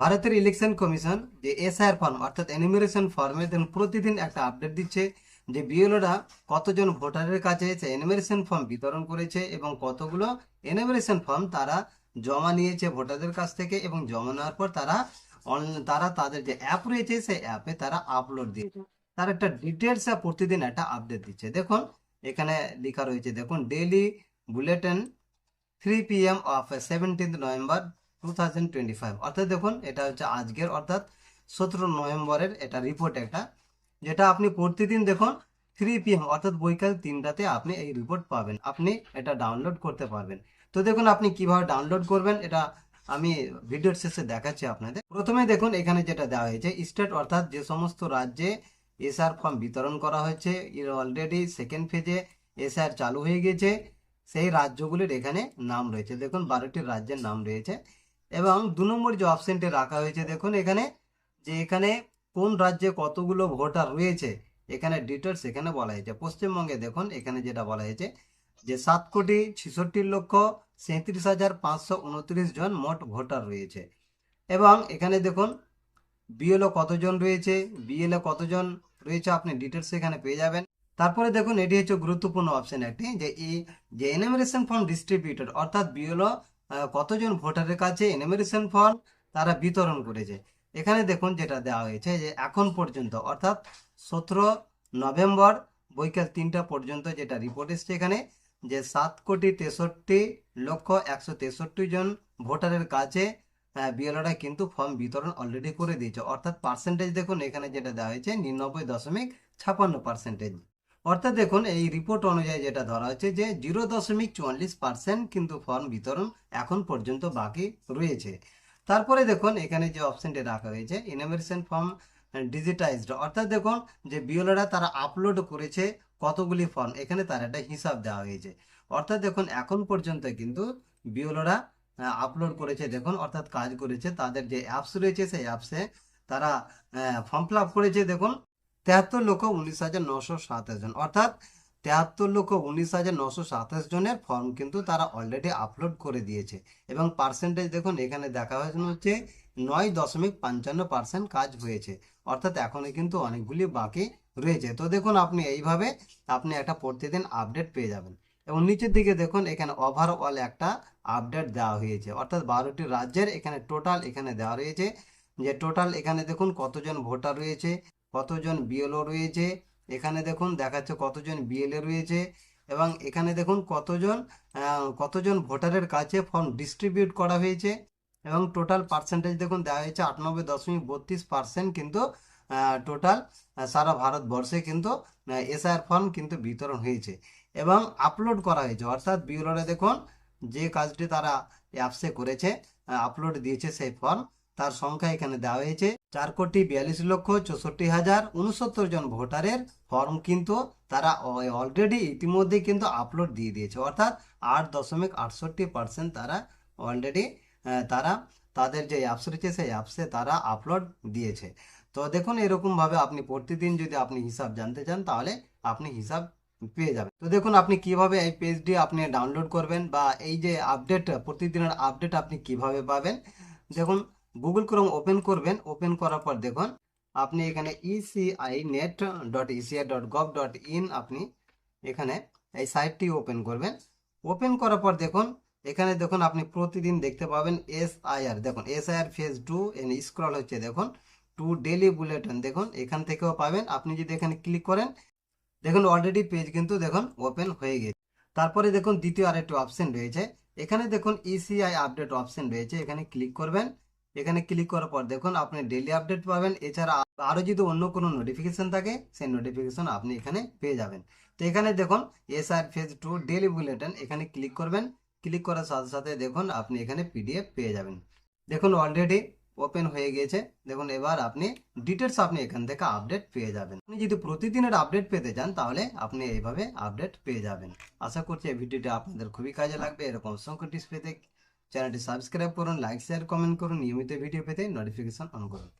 ভারতের election commission যে SIR form অর্থাৎ এনিমিরেশন ফর্মে প্রতিদিন একটা আপডেট দিচ্ছে যে বিএলওরা কতজন ভোটারের কাছে সে এনিমিরেশন ফর্ম বিতরণ করেছে এবং কতগুলো এনিমিরেশন ফর্ম তারা জমা নিয়েছে ভোটারদের কাছ থেকে এবং জমা নেওয়ার পর তারা অনলাইন তারা তাদের যে অ্যাপ রয়েছে সেই অ্যাপে তারা আপলোড দিয়েছে তার একটা ডিটেলস প্রতিদিন একটা আপডেট দিচ্ছে। দেখুন এখানে লেখা রয়েছে দেখুন daily bulletin three P M of seventeenth November two thousand twenty five অর্থাৎ দেখুন, এটা হচ্ছে আজকের, অর্থাৎ সতেরো নভেম্বরের এটা রিপোর্ট একটা, যেটা আপনি প্রতিদিন দেখুন থ্রি পি এম অর্থাৎ বৈকাল তিনটাতে আপনি এই রিপোর্ট পাবেন। আপনি এটা ডাউনলোড করতে পারবেন। তো দেখুন, আপনি কীভাবে ডাউনলোড করবেন, এটা আমি ভিডিওর শেষে দেখাচ্ছি আপনাদের। প্রথমে দেখুন, এখানে যেটা দেওয়া হয়েছে স্টেট অর্থাৎ যে সমস্ত রাজ্যে এসআর ফর্ম বিতরণ করা হয়েছে, এর অলরেডি সেকেন্ড ফেজে এসআর চালু হয়ে গেছে। সেই রাজ্যগুলির এখানে নাম রয়েছে। দেখুন, বারোটি রাজ্যের নাম রয়েছে। এবং দু নম্বর যে অপশনটি রাখা হয়েছে, দেখুন এখানে যে এখানে কোন রাজ্যে কতগুলো ভোটার রয়েছে, এখানে ডিটেলস এখানে বলা হয়েছে। পশ্চিমবঙ্গে দেখুন এখানে যেটা বলা হয়েছে যে সাত কোটি ছেষট্টি লক্ষ সাঁত্রিশ হাজার পাঁচশো উনত্রিশ জন মোট ভোটার রয়েছে। এবং এখানে দেখুন বিএলও কতজন রয়েছে বিএলও কতজন রয়েছে, আপনি ডিটেলস এখানে পেয়ে যাবেন। তারপরে দেখুন এটি হচ্ছে গুরুত্বপূর্ণ অপশন একটি, যে এই, যে এনিমিনেশন ফর্ম ডিস্ট্রিবিউটেড অর্থাৎ বিএলও কতজন ভোটারের কাছে এনিমিনেশন ফর্ম তারা বিতরণ করেছে? এখানে দেখুন যেটা দেওয়া হয়েছে যে এখন পর্যন্ত, অর্থাৎ সতেরো নভেম্বর বৈকাল তিনটা পর্যন্ত যেটা রিপোর্ট এসছে এখানে, যে সাত কোটি তেষট্টি লক্ষ একশো তেষট্টি জন ভোটারের কাছে বিএলওরা কিন্তু ফর্ম বিতরণ অলরেডি করে দিয়েছে। অর্থাৎ পার্সেন্টেজ দেখুন, এখানে যেটা দেওয়া হয়েছে নিরানব্বই দশমিক ছাপান্ন পার্সেন্টেজ অর্থাৎ দেখুন, এই রিপোর্ট অনুযায়ী যেটা ধরা হচ্ছে যে জিরো দশমিক চুয়াল্লিশ পার্সেন্ট কিন্তু ফর্ম বিতরণ এখন পর্যন্ত বাকি রয়েছে। তারপরে দেখুন, এখানে যে অপশনটি রাখা হয়েছে ইনোভেশন ফর্ম ডিজিটাইজড অর্থাৎ দেখুন, যে বিওলারা তারা আপলোড করেছে কতগুলি ফর্ম এখানে তার একটা হিসাব দেওয়া হয়েছে। অর্থাৎ দেখুন, এখন পর্যন্ত কিন্তু বিওলারা আপলোড করেছে। দেখুন, অর্থাৎ কাজ করেছে, তাদের যে অ্যাপস রয়েছে, সেই অ্যাপসে তারা ফর্ম ফিল করেছে। দেখুন তেহাত্তর লক্ষ উনিশ হাজার নশো সাতাশ জন। অর্থাৎ তেহাত্তর লক্ষ উনিশ হাজার নশো সাতাশ জনের ফর্ম কিন্তু তারা অলরেডি আপলোড করে দিয়েছে। এবং পার্সেন্টেজ দেখুন, এখানে দেখা হচ্ছে নয় দশমিক পঞ্চান্ন পার্সেন্ট কাজ হয়েছে। অর্থাৎ এখনও কিন্তু অনেকগুলি বাকি রয়েছে। তো দেখুন, আপনি এইভাবে আপনি একটা প্রতিদিন আপডেট পেয়ে যাবেন। এবং নিচের দিকে দেখুন, এখানে ওভারঅল একটা আপডেট দেওয়া হয়েছে। অর্থাৎ বারোটি রাজ্যের এখানে টোটাল এখানে দেওয়া রয়েছে। যে টোটাল এখানে দেখুন, কতজন ভোটার রয়েছে। কতজন বিএলও রয়েছে, এখানে দেখুন দেখাচ্ছে কতজন বিএলএ রয়েছে, এবং এখানে দেখুন কতজন কতজন ভোটারের কাছে ফর্ম ডিস্ট্রিবিউট করা হয়েছে, এবং টোটাল পার্সেন্টেজ দেখুন দেওয়া হয়েছে আটানব্বই দশমিক বত্রিশ পার্সেন্ট কিন্তু টোটাল সারা ভারতবর্ষে কিন্তু এসআইআর ফর্ম কিন্তু বিতরণ হয়েছে, এবং আপলোড করা হয়েছে, অর্থাৎ বিউরোরে দেখুন যে কাজটি তারা অ্যাপসে করেছে আপলোড দিয়েছে সেই ফর্ম তার সংখ্যা এখানে দেওয়া হয়েছে চার কোটি বিয়াল্লিশ লক্ষ চৌষট্টি হাজার উনসত্তর জন ভোটারের ফর্ম, কিন্তু তারা অলরেডি ইতিমধ্যে কিন্তু আপলোড দিয়ে দিয়েছে। অর্থাৎ আট দশমিক আটষট্টি পার্সেন্ট তারা অলরেডি তারা তাদের যে অ্যাপস রয়েছে, সেই অ্যাপসে তারা আপলোড দিয়েছে। তো দেখুন এরকমভাবে আপনি প্রতিদিন যদি আপনি হিসাব জানতে চান, তাহলে আপনি হিসাব পেয়ে যাবেন। তো দেখুন, আপনি কীভাবে এই পেজটি আপনি ডাউনলোড করবেন বা এই যে আপডেট প্রতিদিনের আপডেট আপনি কীভাবে পাবেন? দেখুন গুগল ক্রোম ওপেন করবেন ওপেন করার পর দেখুন, আপনি এখানে ECI net dot ECI dot gov dot in আপনি এখানে এই সাইটটি ওপেন করবেন। ওপেন করার পর দেখুন, এখানে দেখুন আপনি প্রতিদিন দেখতে পাবেন এস আইআর দেখুন এস আইআর ফেজ টু এন স্ক্রল হচ্ছে, দেখুন টু ডেলি বুলেটিন দেখুন, এখান থেকেও পাবেন। আপনি যদি এখানে ক্লিক করেন, দেখুন অলরেডি পেজ কিন্তু দেখুন ওপেন হয়ে গেছে। তারপরে দেখুন দ্বিতীয় আরেকটি অপশন রয়েছে। এখানে দেখুন ইসিআই আপডেট অপশন রয়েছে, এখানে ক্লিক করবেন। এখানে ক্লিক করার পর দেখুন আপনি ডেলি আপডেট পাবেন। এছাড়া আরও যদি অন্য কোনো নোটিফিকেশন থাকে, সেই নোটিফিকেশন আপনি এখানে পেয়ে যাবেন। তো এখানে দেখুন S R phase two daily bulletin এখানে ক্লিক করবেন। ক্লিক করার সাথে সাথে দেখুন, আপনি এখানে পিডিএফ পেয়ে যাবেন। দেখুন অলরেডি ওপেন হয়ে গিয়েছে। দেখুন, এবার আপনি ডিটেলস আপনি এখান থেকে আপডেট পেয়ে যাবেন। আপনি যদি প্রতিদিনের আপডেট পেতে চান, তাহলে আপনি এইভাবে আপডেট পেয়ে যাবেন। আশা করছি এই ভিডিওটা আপনাদের খুবই কাজে লাগবে। এরকম অসংখ্য পেতে চ্যানেলটি সাবস্ক্রাইব করুন লাইক শেয়ার কমেন্ট করুন। নিয়মিত ভিডিও পেতে নোটিফিকেশন অন করুন।